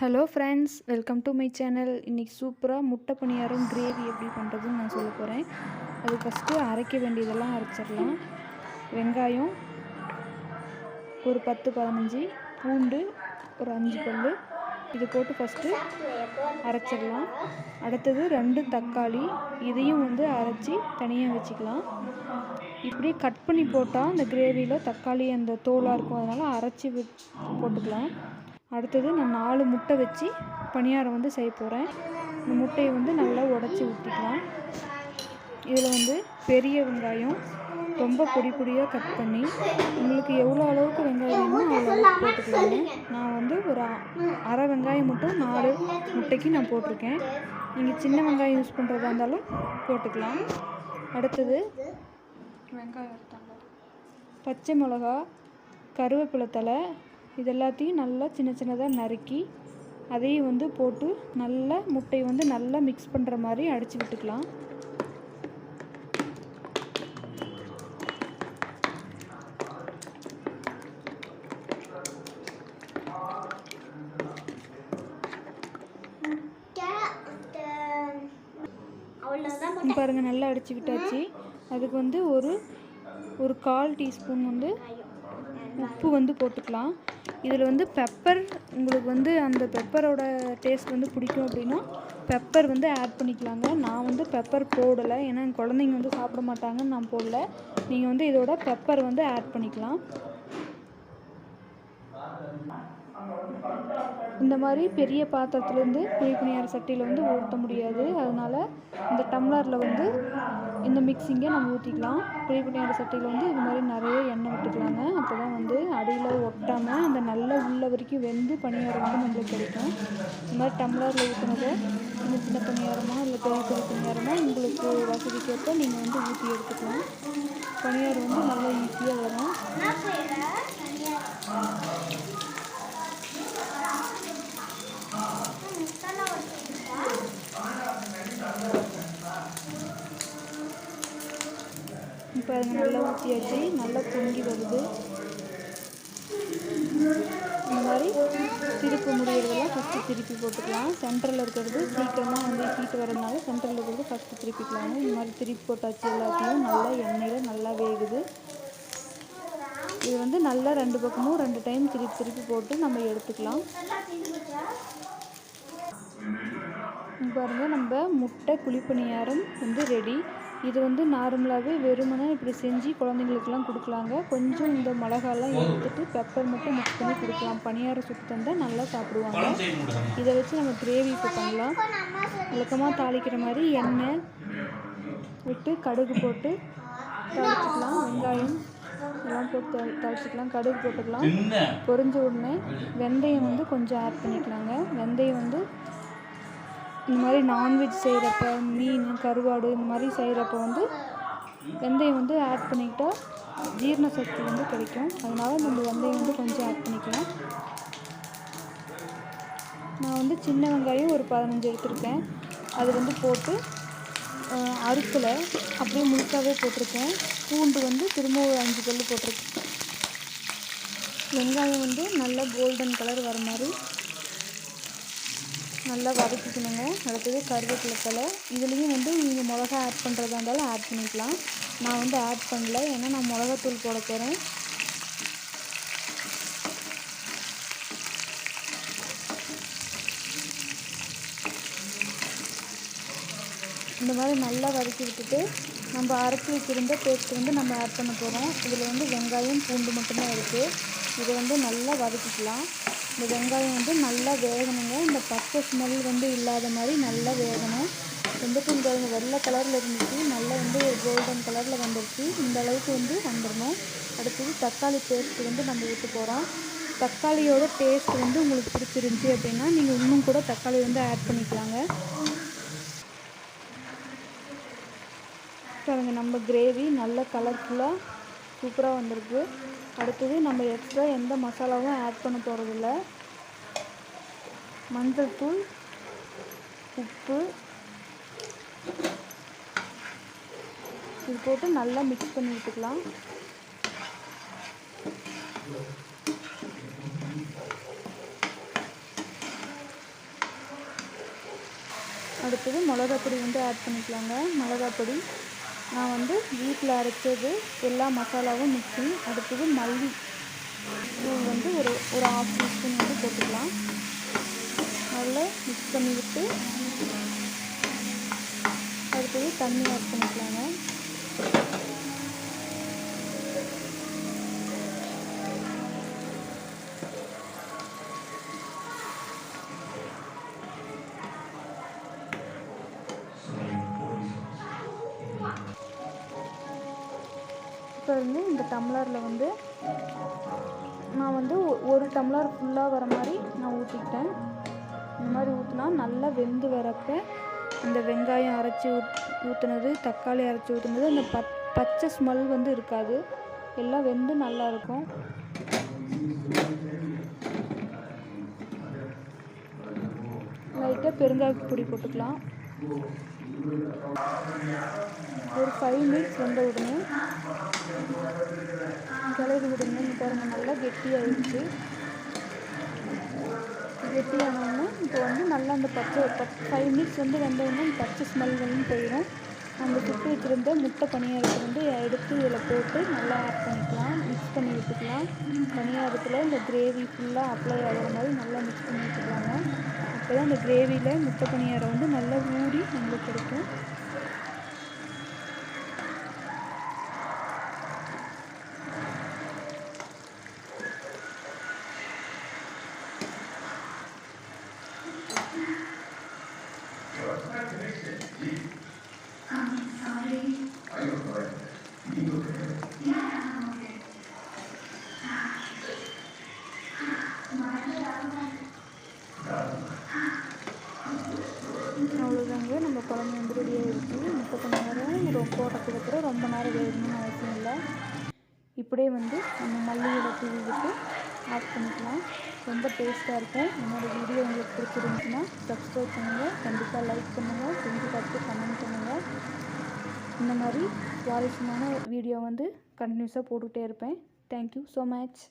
Hello friends welcome to my channel இன்றைக்கி சூப்பராக முட்டை பணியாரம் கிரேவி எப்படி பண்ணுறதுன்னு நான் சொல்ல போகிறேன் அது ஃபஸ்ட்டு அரைக்க வேண்டியதெல்லாம் அரைச்சிடலாம். வெங்காயம் ஒரு பத்து பதினஞ்சு பூண்டு ஒரு அஞ்சு பல் இது போட்டு ஃபஸ்ட்டு அரைச்சிடலாம். அடுத்தது ரெண்டு தக்காளி. இதையும் வந்து அரைச்சி தனியாக வச்சுக்கலாம். இப்படி கட் பண்ணி போட்டால் அந்த கிரேவியில் தக்காளி அந்த தோலாக இருக்கும். அதனால் அரைச்சி விட் போட்டுக்கலாம். அடுத்தது நான் நாலு முட்டை வச்சு பணியாரம் வந்து செய்ய போகிறேன் இந்த முட்டையை வந்து நல்லா உடச்சி ஊற்றிக்கலாம் இதில் வந்து பெரிய வெங்காயம் ரொம்ப பொடி பொடியாக கட் பண்ணி உங்களுக்கு எவ்வளோ அளவுக்கு வெங்காயம் வேணுமோ அவ்வளோ போட்டுக்கலாங்க. நான் வந்து ஒரு அரை வெங்காயம் மட்டும் நாலு முட்டைக்கு நான் போட்டிருக்கேன். நீங்கள் சின்ன வெங்காயம் யூஸ் பண்ணுறதா இருந்தாலும் போட்டுக்கலாம். அடுத்தது வெங்காயம் பச்சை மிளகா கருவேப்பிலை தலை இது எல்லாத்தையும் நல்லா சின்ன சின்னதாக நறுக்கி அதையும் வந்து போட்டு நல்லா முட்டையை வந்து நல்லா மிக்ஸ் பண்ணுற மாதிரி அடித்து விட்டுக்கலாம். பாருங்கள் நல்லா அடித்து விட்டாச்சு. அதுக்கு வந்து ஒரு ஒரு கால் டீஸ்பூன் வந்து உப்பு வந்து போட்டுக்கலாம். இதில் வந்து பெப்பர் உங்களுக்கு வந்து அந்த பெப்பரோட டேஸ்ட் வந்து பிடிக்கும் அப்படின்னா பெப்பர் வந்து ஆட் பண்ணிக்கலாங்க. நான் வந்து பெப்பர் போடலை. ஏன்னா என் குழந்தைங்க வந்து சாப்பிட மாட்டாங்கன்னு நான் போடல. நீங்கள் வந்து இதோட பெப்பர் வந்து ஆட் பண்ணிக்கலாம். இந்த மாதிரி பெரிய பாத்திரத்துலேருந்து குழிப்பணியார சட்டியில் வந்து ஊற்ற முடியாது. அதனால் இந்த டம்ளரில் வந்து இந்த மிக்சிங்கை நம்ம ஊற்றிக்கலாம் குழிப்பணியார சட்டியில் வந்து இது மாதிரி நிறைய எண்ணெய் விட்டுக்கலாங்க. அப்போ தான் வந்து அடியில் ஒட்டாமல் அந்த நல்ல உள்ள வரைக்கும் வெந்து பணியாரம் வந்து நம்மளுக்கு கிடைக்கும். இந்த மாதிரி டம்ளரில் ஊற்றினதை சின்ன சின்ன பணியாரமாக இல்லை பெரிய பெரிய பணியாரமாக உங்களுக்கு வசதிக்கேற்ப நீங்கள் வந்து ஊற்றி எடுத்துக்கலாம். பணியாரம் வந்து நல்லா ஈஸியாக வரும். இப்போ நல்லா ஊற்றியாச்சு நல்லா பொங்கி வருது. இந்த மாதிரி திருப்பு முடிகிறதெல்லாம் ஃபஸ்ட்டு திருப்பி போட்டுக்கலாம். சென்டரில் இருக்கிறது சீக்கிரமாக வந்து ஹீட் வரதுனால சென்டரில் இருக்கிறது ஃபஸ்ட்டு திருப்பிக்கலாம். இந்த மாதிரி திருப்பி போட்டாச்சு எல்லாத்தையும். நல்லா எண்ணெயில் நல்லா வேகுது. இது வந்து நல்லா ரெண்டு பக்கமும் ரெண்டு டைம் திருப்பி திருப்பி போட்டு நம்ம எடுத்துக்கலாம். பாருங்கள் நம்ம முட்டை குழிப்பணியாரம் வந்து ரெடி இது வந்து நார்மலாகவே வெறுமனே இப்படி செஞ்சு குழந்தைங்களுக்குலாம் கொடுக்கலாங்க. கொஞ்சம் இந்த மிளகாலாம் எடுத்துட்டு பெப்பர் மட்டும் மிக்ஸ் பண்ணி கொடுக்கலாம். பணியாரம் சுட்டு தந்தால் நல்லா சாப்பிடுவாங்க. இதை வச்சு நம்ம கிரேவி இப்போ பண்ணலாம். வழக்கமாக தாளிக்கிற மாதிரி எண்ணெய் விட்டு கடுகு போட்டு தாளிச்சிக்கலாம். வெங்காயம் எல்லாம் போட்டு தாளி- தாளிச்சிக்கலாம். கடுகு போட்டுக்கலாம். பொரிஞ்ச உடனே வெந்தயம் வந்து கொஞ்சம் ஆட் பண்ணிக்கலாங்க. வெந்தயம் வந்து இந்த மாதிரி நான்வெஜ் செய்கிறப்ப மீன் கருவாடு இந்த மாதிரி செய்கிறப்ப வந்து வெந்தயம் வந்து ஆட் பண்ணிக்கிட்டா ஜீரண சக்தி வந்து கிடைக்கும். அதனால் நம்ம வெந்தயம் வந்து கொஞ்சம் ஆட் பண்ணிக்கலாம். நான் வந்து சின்ன வெங்காயம் ஒரு பதினஞ்சு எடுத்திருக்கேன். அது வந்து போட்டு அஹ், அறுக்கலை. அப்படியே முழுக்காகவே போட்டிருக்கேன். பூண்டு வந்து திரும்ப ஒரு அஞ்சு கல் போட்டிருக்கேன். வெங்காயம் வந்து நல்லா கோல்டன் கலர் வர மாதிரி நல்லா வதக்கிக்கணுங்க. அடுத்தது கருவேப்பிலை தலை இதுலேயும் வந்து நீங்கள் மிளகா ஆட் பண்ணுறதா இருந்தாலும் ஆட் பண்ணிக்கலாம். நான் வந்து ஆட் பண்ணல. ஏன்னா நான் மிளகாத்தூள் போட போகிறேன் இந்த மாதிரி நல்லா வதக்கி விட்டுட்டு நம்ம அரைச்சி வச்சிருந்த பேஸ்ட் வந்து நம்ம ஆட் பண்ண போகிறோம் இதில் வந்து வெங்காயம் பூண்டு மட்டும்தான் இருக்குது இதை வந்து நல்லா வதக்கிக்கலாம். இந்த வெங்காயம் வந்து நல்லா வேகணுங்க. இந்த பச்சை ஸ்மெல் வந்து இல்லாத மாதிரி நல்லா வேகணும். வந்துட்டு இந்த வெள்ளை கலரில் இருந்துச்சு. நல்லா வந்து கோல்டன் கலரில் வந்துருச்சு. இந்த அளவுக்கு வந்து வந்துடணும். அடுத்தது தக்காளி பேஸ்ட் வந்து நம்ம ஊற்ற போகிறோம் தக்காளியோட டேஸ்ட் வந்து உங்களுக்கு பிடிச்சிருந்துச்சி அப்படின்னா நீங்கள் இன்னும் கூட தக்காளி வந்து ஆட் பண்ணிக்கலாங்க. பாருங்கள் நம்ம கிரேவி நல்ல கலர்ஃபுல்லாக சூப்பராக வந்திருக்கு. அடுத்தது நம்ம எக்ஸ்ட்ரா எந்த மசாலாவும் ஆட் பண்ண போகிறதில்ல மஞ்சள் தூள் உப்பு. இது போட்டு நல்லா மிக்ஸ் பண்ணி விட்டுக்கலாம் அடுத்தது மிளகாப்பொடி வந்து ஆட் பண்ணிக்கலாங்க. மிளகாப்பொடி நான் வந்து வீட்டில் அரைச்சது எல்லா மசாலாவும் மிக்ஸிங் அடுத்தது மல்லி தூள் வந்து ஒரு ஒரு ஆஃப் டீஸ்பூன் வந்து போட்டுக்கலாம். நல்லா மிக்ஸ் பண்ணி விட்டு அடுத்தது தண்ணி ஆட் பண்ணிக்கலாங்க. இப்போ வந்து இந்த டம்ளரில் வந்து நான் வந்து ஒ- ஒரு டம்ளர் ஃபுல்லாக வர மாதிரி நான் ஊற்றிக்கிட்டேன் இந்த மாதிரி ஊற்றினா நல்லா வெந்து வரப்ப இந்த வெங்காயம் அரைச்சி ஊத் ஊற்றுனது தக்காளி அரைச்சி ஊற்றுனது அந்த பத் பச்சை ஸ்மெல் வந்து இருக்காது. எல்லாம் வெந்து நல்லா இருக்கும். லைட்டாக பெருங்காய பொடி போட்டுக்கலாம். ஒரு ஃபைவ் மினிட்ஸ் வெந்த உடனே கிளறி விடுங்க. இங்க பாருங்க நல்லா கெட்டியாகிடுச்சு கெட்டியானோடனே இப்போ வந்து நல்லா அந்த பச்சை பத் ஃபைவ் மினிட்ஸ் வந்து வெந்தோடனே அந்த பச்சை ஸ்மெல் வந்து போயிடும். அந்த சுட்டு வச்சுருந்த முட்டை பணியாரத்தை வந்து எடுத்து இதில் போட்டு நல்லா ஆட் பண்ணிக்கலாம். மிக்ஸ் பண்ணி விட்டுக்கலாம் பணியாரத்தில் இந்த கிரேவி ஃபுல்லாக அப்ளை ஆகிற மாதிரி நல்லா மிக்ஸ் பண்ணி விட்டுக்கலாங்க அப்போ தான் அந்த கிரேவியில் முட்டை பணியாரம் வந்து நல்லா ஊறி நம்மளுக்கு கிடைக்கும். அவ்வளோதாங்க நம்ம குழம்பு வந்து ரெடியாக இருக்கும் முட்டை நேரம் ரொம்ப போட்டதுக்கு அப்புறம் ரொம்ப நேரம் வேகணும்னு அவசியம் இல்லை. இப்படியே வந்து நம்ம மல்லியோட தூவிட்டு ஆட் பண்ணிக்கலாம். ரொம்ப டேஸ்ட்டாக இருக்கும். என்னோடய வீடியோ உங்களுக்கு பிடிச்சிருந்துச்சுன்னா சப்ஸ்கிரைப் பண்ணுங்கள் கண்டிப்பாக லைக் பண்ணுங்கள் செஞ்சு பார்த்து கமெண்ட் பண்ணுங்கள் இந்த மாதிரி சுவாரஸ்யமான வீடியோ வந்து கண்டினியூஸாக போட்டுகிட்டே இருப்பேன். Thank you so much